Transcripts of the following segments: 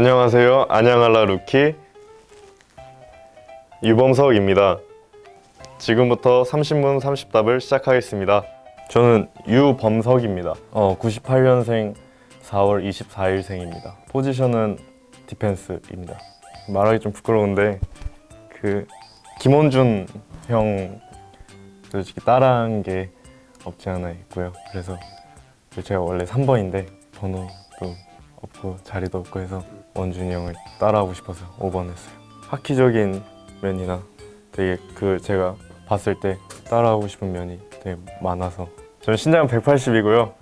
안녕하세요. 안양알라 루키 유범석입니다. 지금부터 30분 30답을 시작하겠습니다. 저는 유범석입니다. 어, 98년생 4월 24일생입니다. 포지션은 디펜스입니다. 말하기 좀 부끄러운데 그 김원준 형 솔직히 따라한 게 없지 않아 있고요. 그래서 제가 원래 3번인데 번호도 없고 자리도 없고 해서 원준이 형을 따라하고 싶어서 5번 했어요. 하키적인 면이나 되게 그 제가 봤을 때 따라하고 싶은 면이 되게 많아서 저는 신장은 180이고요.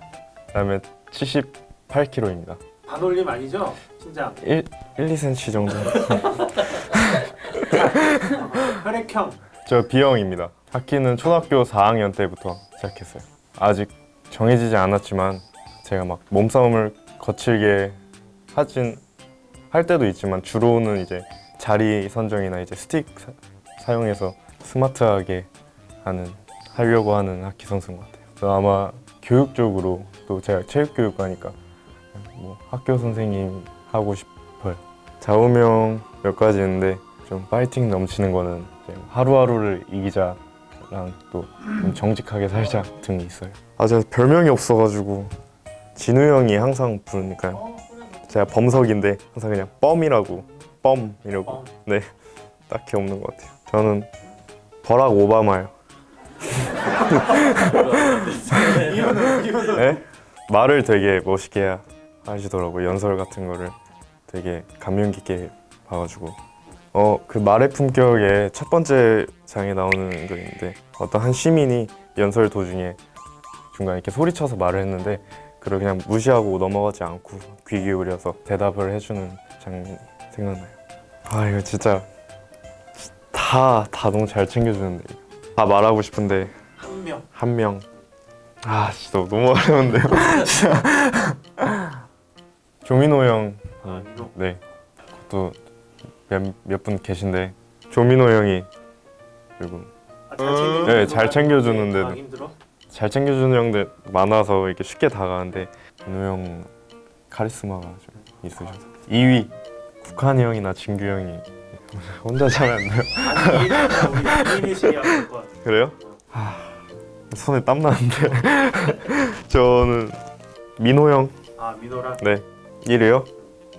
그다음에 78kg입니다. 반올림 아니죠? 신장 1, 1, 2cm 정도. 혈액형 저 B형입니다. 하키는 초등학교 4학년 때부터 시작했어요. 아직 정해지지 않았지만 제가 막 몸싸움을 거칠게 하진 할 때도 있지만 주로는 이제 자리 선정이나 이제 스틱 사, 사용해서 스마트하게 하는 하려고 하는 하키 선수인 것 같아요. 그래서 아마 교육적으로 또 제가 체육교육과니까 뭐 학교 선생님 하고 싶어요. 좌우명 몇 가지 있는데 좀 파이팅 넘치는 거는 하루하루를 이기자랑 또좀 정직하게 살자 등이 있어요. 아 제가 별명이 없어가지고 진우 형이 항상 부르니까요. 어, 제가 범석인데 항상 그냥 뻔이라고 뻔 이러고 뻥. 네 딱히 없는 것 같아요. 저는 버락 오바마요. 네? 말을 되게 멋있게 하- 하시더라고요. 연설 같은 거를 되게 감명 깊게 봐가지고 어 그 말의 품격의 첫 번째 장에 나오는 거 있는데 어떤 한 시민이 연설 도중에 중간에 이렇게 소리쳐서 말을 했는데 그걸 그냥 무시하고 넘어가지 않고 귀 기울여서 대답을 해주는 장면이 생각나요. 아 이거 진짜 다 다 너무 잘 챙겨주는데. 다 말하고 싶은데 한 명. 한 명. 아, 진짜 너무 어려운데요. 진짜. 조민호 형. 아, 네. 그것도 몇몇 분 계신데 조민호 형이 그리고 아, 잘 챙겨주는 네, 잘 챙겨주는데도. 아, 힘들어? 잘 챙겨주는 형들 많아서 이렇게 쉽게 다가가는데 민호 형 카리스마가 좀 있으셔서 2위 국한이 형이나 진규 형이 혼자 잘 안 돼요. 아니 이해는 우리 이미식이 안될 것 같아. 그래요? 손에 땀 나는데 저는 민호 형 아 민호랑 네, 1위요?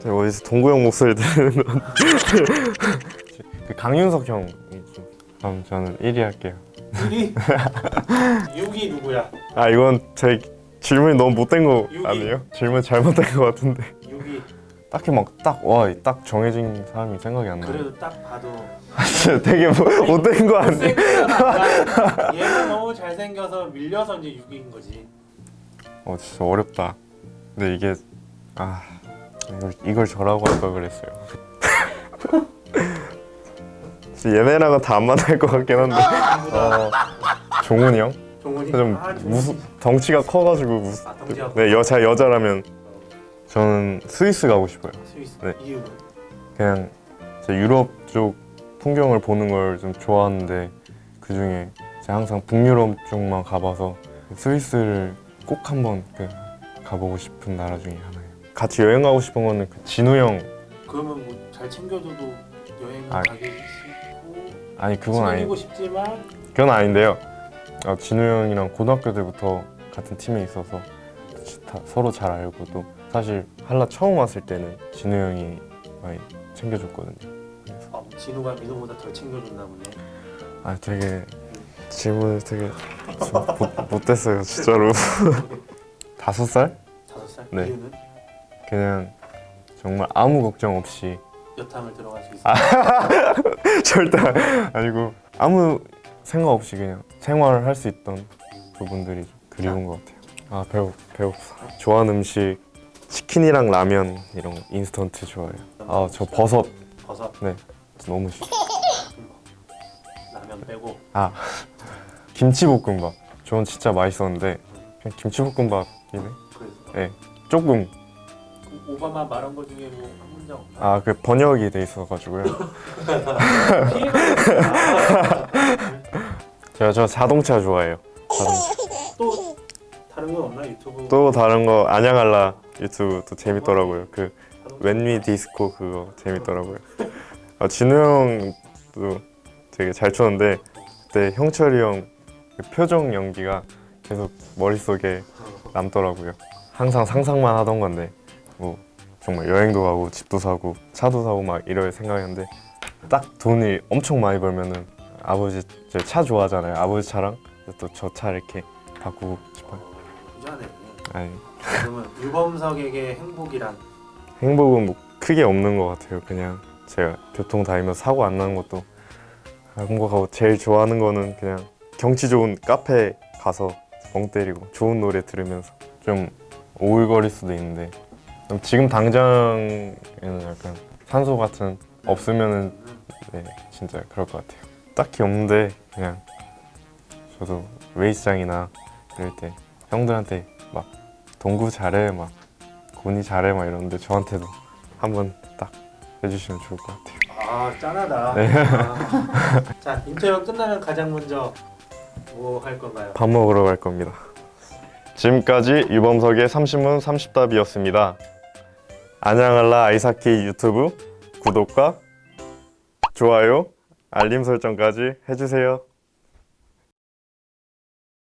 제가 어디서 동구 형 목소리 건. 그 강윤석 형이 좀. 그럼 저는 1위 할게요. 1위 6위 누구야? 아 이건 제 질문이 너무 못된 거 육위. 아니에요? 질문 잘못된 거 같은데. 6위 딱히 막 딱 와 딱 정해진 사람이 생각이 안 나요. 그래도 딱 봐도 진짜 되게 뭐, 못된 거 아니에요? 못생겼잖아. 얘가 너무 잘생겨서 밀려서 이제 6위인 거지. 어 진짜 어렵다. 근데 이게 아 이걸, 이걸 저라고 할 걸 그랬어요. 얘네랑은 다 안 만날 것 같긴 한데. 어, 종훈이 형? 종훈이 좀 아, 종훈이. 무수, 덩치가 커가지고 무수, 아 덩치가 네 여자 여자라면 저는 스위스 가고 싶어요. 스위스 네. 이유는 그냥 제 유럽 쪽 풍경을 보는 걸 좀 좋아하는데 그 중에 제가 항상 북유럽 쪽만 가봐서 스위스를 꼭 한번 그 가보고 싶은 나라 중에 하나예요. 같이 여행 가고 싶은 거는 그 진우 형 그러면 뭐 잘 챙겨줘도 여행을 아, 가기 싫고 아니 그건 아니 챙기고 싶지만 그건 아닌데요. 어, 진우 형이랑 고등학교 때부터 같은 팀에 있어서 다 서로 잘 알고 또 사실 한라 처음 왔을 때는 진우 형이 많이 챙겨줬거든요. 어, 진우가 민호보다 덜 챙겨줬나 보네. 아 되게 질문을 되게 좀 못, 못됐어요 진짜로. 다섯 살? 다섯 살 네. 이유는 그냥 정말 아무 걱정 없이 여탕을 들어갈 수 있어. 아. 절대 아니고 아무 생각 없이 그냥 생활을 할 수 있던 부분들이 좀 그리운 것 같아요. 아 배고 배고프다. 좋아하는 음식 치킨이랑 라면 이런 거 인스턴트 좋아해요. 아 저 버섯 버섯 네 너무 싫어. 라면 빼고 아 김치볶음밥 저는 진짜 맛있었는데 그냥 김치볶음밥이네. 그래서 네 조금 그 오바마 말한 거 중에 뭐 한 문장 없나? 아그 번역이 돼 있어가지고요. 제가 저 자동차 좋아해요. 자동차. 또 다른 건 없나 유튜브 또 다른 거 안양알라 유튜브 또 재밌더라고요. 그 자동차 웬미 디스코 그거 재밌더라고요. 아, 진우 형도 되게 잘 췄는데 그때 형철이 형그 표정 연기가 계속 머릿속에 남더라고요. 항상 상상만 하던 건데 뭐 정말 여행도 가고 집도 사고 차도 사고 막 이럴 생각이었는데 딱 돈이 엄청 많이 벌면은 아버지 저차 좋아하잖아요. 아버지 차랑 또 저 차 이렇게 바꾸고 싶어요. 부자네. 아니 그러면 유범석에게 행복이란 행복은 뭐 크게 없는 것 같아요. 그냥 제가 교통 다니면서 사고 안 나는 것도 행복하고 제일 좋아하는 거는 그냥 경치 좋은 카페 가서 멍 때리고 좋은 노래 들으면서 좀 오글거릴 수도 있는데 그럼 지금 당장에는 약간 산소 같은 없으면은 네, 진짜 그럴 것 같아요. 딱히 없는데 그냥 저도 웨이스장이나 이럴 때 형들한테 막 동구 잘해 막 고니 잘해 막 이러는데 저한테도 한번 딱 해주시면 좋을 것 같아요. 아 짠하다. 네. 아. 자 인터뷰 끝나면 가장 먼저 뭐 할 건가요? 밥 먹으러 갈 겁니다. 지금까지 유범석의 30분 30답이었습니다. 안녕할라 아이사키 유튜브 구독과 좋아요, 알림 설정까지 해주세요.